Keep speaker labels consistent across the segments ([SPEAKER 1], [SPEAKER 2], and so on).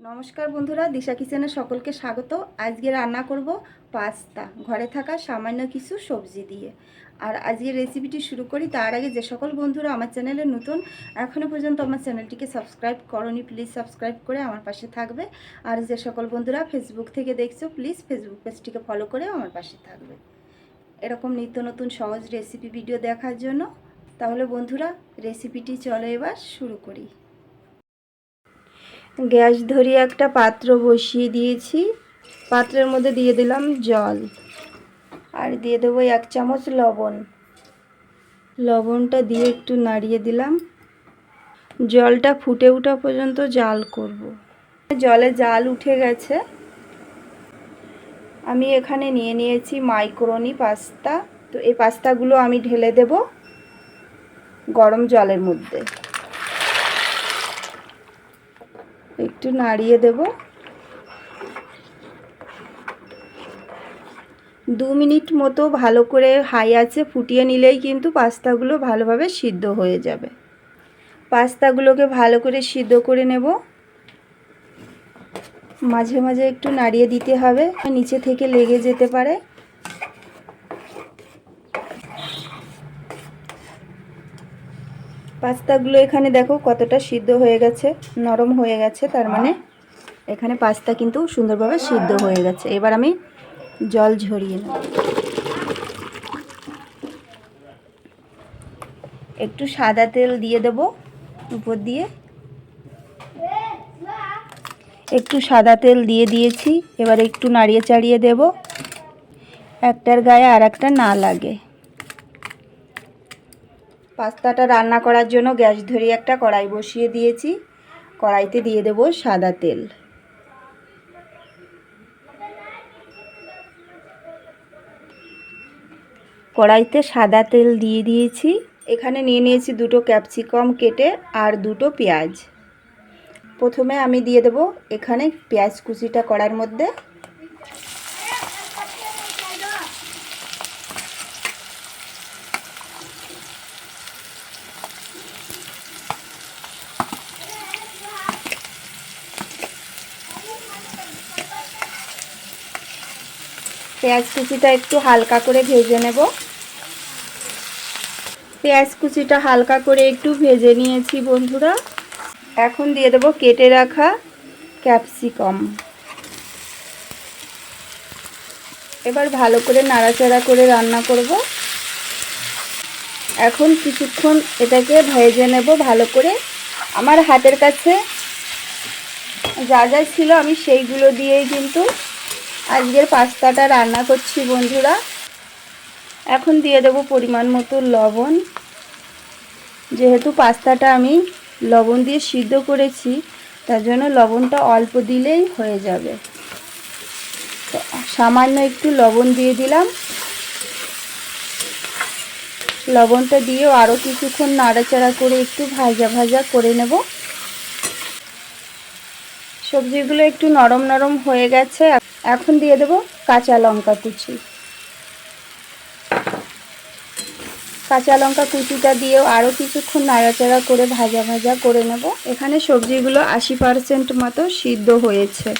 [SPEAKER 1] নমস্কার বন্ধুরা, দিশা কিচেনে সকলকে স্বাগত। আজকে রান্না করব পাস্তা, ঘরে থাকা সামান্য কিছু সবজি দিয়ে। আর আজকে রেসিপিটি শুরু করি। তার আগে যে সকল বন্ধুরা আমার চ্যানেলে নতুন এখনও পর্যন্ত আমার চ্যানেলটিকে সাবস্ক্রাইব করনি প্লিজ সাবস্ক্রাইব করে আমার পাশে থাকবে। আর যে সকল বন্ধুরা ফেসবুক থেকে দেখছ প্লিজ ফেসবুক পেজটিকে ফলো করে আমার পাশে থাকবে। এরকম নিত্য নতুন সহজ রেসিপি ভিডিও দেখার জন্য, তাহলে বন্ধুরা রেসিপিটি চলো এবার শুরু করি। গ্যাস ধরিয়ে একটা পাত্র বসিয়ে দিয়েছি। পাত্রের মধ্যে দিয়ে দিলাম জল। আর দিয়ে দেবো এক চামচ লবণ। লবণটা দিয়ে একটু নাড়িয়ে দিলাম। জলটা ফুটে ওঠা পর্যন্ত জাল করব। জলে জাল উঠে গেছে। আমি এখানে নিয়ে নিয়েছি মাইক্রোনি পাস্তা। তো এই পাস্তাগুলো আমি ঢেলে দেব গরম জলের মধ্যে। একটু নাড়িয়ে দেব। দু মিনিট মতো ভালো করে হাই আছে ফুটিয়ে নিলেই কিন্তু পাস্তাগুলো ভালোভাবে সিদ্ধ হয়ে যাবে। পাস্তাগুলোকে ভালো করে সিদ্ধ করে নেব। মাঝে মাঝে একটু নাড়িয়ে দিতে হবে, নিচে থেকে লেগে যেতে পারে। পাস্তাগুলো এখানে দেখো কতটা সিদ্ধ হয়ে গেছে, নরম হয়ে গেছে, তার মানে এখানে পাস্তা কিন্তু সুন্দরভাবে সিদ্ধ হয়ে গেছে। এবার আমি জল ঝরিয়ে নেব। একটু সাদা তেল দিয়ে দেব উপর দিয়ে। একটু সাদা তেল দিয়ে দিয়েছি, এবার একটু নাড়িয়ে চাড়িয়ে দেব। একটার গায়ে আর একটা না লাগে। পাস্তাটা রান্না করার জন্য গ্যাস ধরিয়ে একটা কড়াই বসিয়ে দিয়েছি। কড়াইতে দিয়ে দেব সাদা তেল। কড়াইতে সাদা তেল দিয়ে দিয়েছি। এখানে নিয়ে নিয়েছি দুটো ক্যাপসিকাম কেটে আর দুটো পেঁয়াজ। প্রথমে আমি দিয়ে দেব এখানে পেঁয়াজ কুচিটা কড়ার মধ্যে পেঁয়াজ কুচিটা একটু হালকা করে ভেজে নেব। পেঁয়াজ কুচিটা হালকা করে একটু ভেজে নিয়েছি বন্ধুরা। এখন দিয়ে দেব কেটে রাখা ক্যাপসিকাম। এবার ভালো করে নাড়াচাড়া করে রান্না করব। এখন কিছুক্ষণ এটাকে ভেজে নেব ভালো করে। আমার হাতের কাছে যা যা ছিল আমি সেইগুলো দিয়েই কিন্তু আজকের পাস্তাটা রান্না করছি বন্ধুরা। এখন দিয়ে দেব পরিমাণ মতো লবণ। যেহেতু পাস্তাটা আমি লবণ দিয়ে সিদ্ধ করেছি, তার জন্য লবণটা অল্প দিলেই হয়ে যাবে। সামান্য একটু লবণ দিয়ে দিলাম। লবণটা দিয়েও আরও কিছুক্ষণ নাড়াচাড়া করে একটু ভাজা ভাজা করে নেব। সবজিগুলো একটু নরম নরম হয়ে গেছে। এখন দিয়ে দেব কাঁচা লঙ্কা কুচি। কাঁচা লঙ্কা কুচিটা দিয়েও আরও কিছুক্ষণ নাড়াচাড়া করে ভাজা ভাজা করে নেব। এখানে সবজিগুলো আশি পারসেন্ট মতো সিদ্ধ হয়েছে।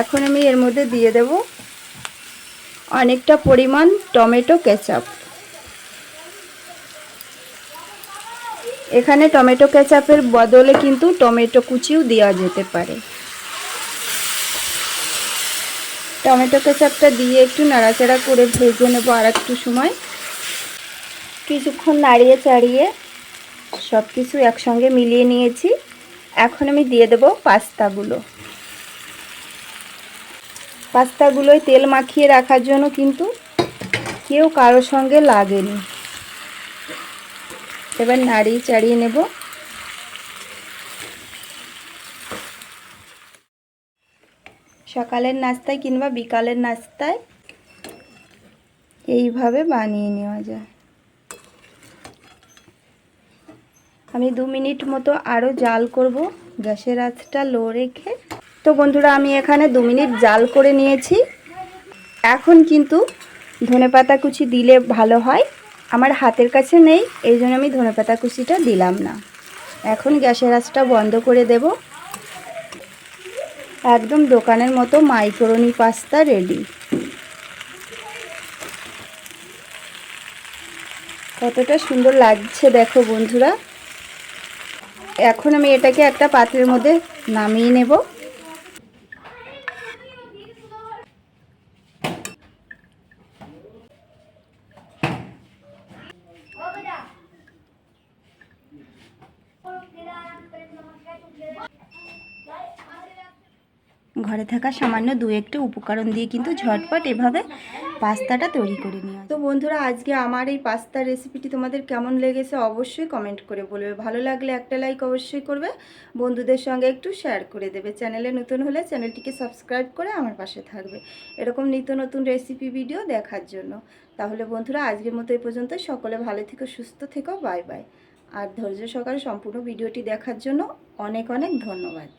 [SPEAKER 1] এখন আমি এর মধ্যে দিয়ে দেব অনেকটা পরিমাণ টমেটো কেচাপ। এখানে টমেটো কেচাপের বদলে কিন্তু টমেটো কুচিও দেওয়া যেতে পারে। টমেটো কেচাপটা দিয়ে একটু নাড়াচাড়া করে ভেজে নেব আর একটু সময়। কিছুক্ষণ নাড়িয়ে চাড়িয়ে সব কিছু একসঙ্গে মিলিয়ে নিয়েছি। এখন আমি দিয়ে দেব পাস্তাগুলো। পাস্তাগুলোয় তেল মাখিয়ে রাখার জন্য কিন্তু কেউ কারোর সঙ্গে লাগেনি। এবার নাড়িয়ে চাড়িয়ে নেব। সকালের নাস্তায় কিংবা বিকালের নাস্তায় এইভাবে বানিয়ে নেওয়া যায়। আমি দু মিনিট মতো আরও জাল করব। গ্যাসের আঁচটা লো রেখে। তো বন্ধুরা, আমি এখানে দু মিনিট জাল করে নিয়েছি। এখন কিন্তু ধনেপাতা কুচি দিলে ভালো হয়। আমার হাতের কাছে নেই, এই জন্য আমি ধনেপাতা কুচিটা দিলাম না। এখন গ্যাসের আঁচটা বন্ধ করে দেব। একদম দোকানের মতো মাইক্রোনি পাস্তা রেডি। কতটা সুন্দর লাগছে দেখো বন্ধুরা। এখন আমি এটাকে একটা পাত্রের মধ্যে নামিয়ে নেব। ঘরে থাকা সামান্য দু একটা উপকরণ দিয়ে কিন্তু ঝটপট এভাবে পাস্তাটা তৈরি করে নিয়ে তো বন্ধুরা, আজকে আমার এই পাস্তার রেসিপিটি তোমাদের কেমন লেগেছে অবশ্যই কমেন্ট করে বলবে। ভালো লাগলে একটা লাইক অবশ্যই করবে। বন্ধুদের সঙ্গে একটু শেয়ার করে দেবে। চ্যানেলে নতুন হলে চ্যানেলটিকে সাবস্ক্রাইব করে আমার পাশে থাকবে। এরকম নিত্য নতুন রেসিপি ভিডিও দেখার জন্য। তাহলে বন্ধুরা, আজকের মতো এই পর্যন্ত। সকলে ভালো থেকো, সুস্থ থেকো। বাই বাই আর ধৈর্য সহকারে সম্পূর্ণ ভিডিওটি দেখার জন্য অনেক অনেক ধন্যবাদ।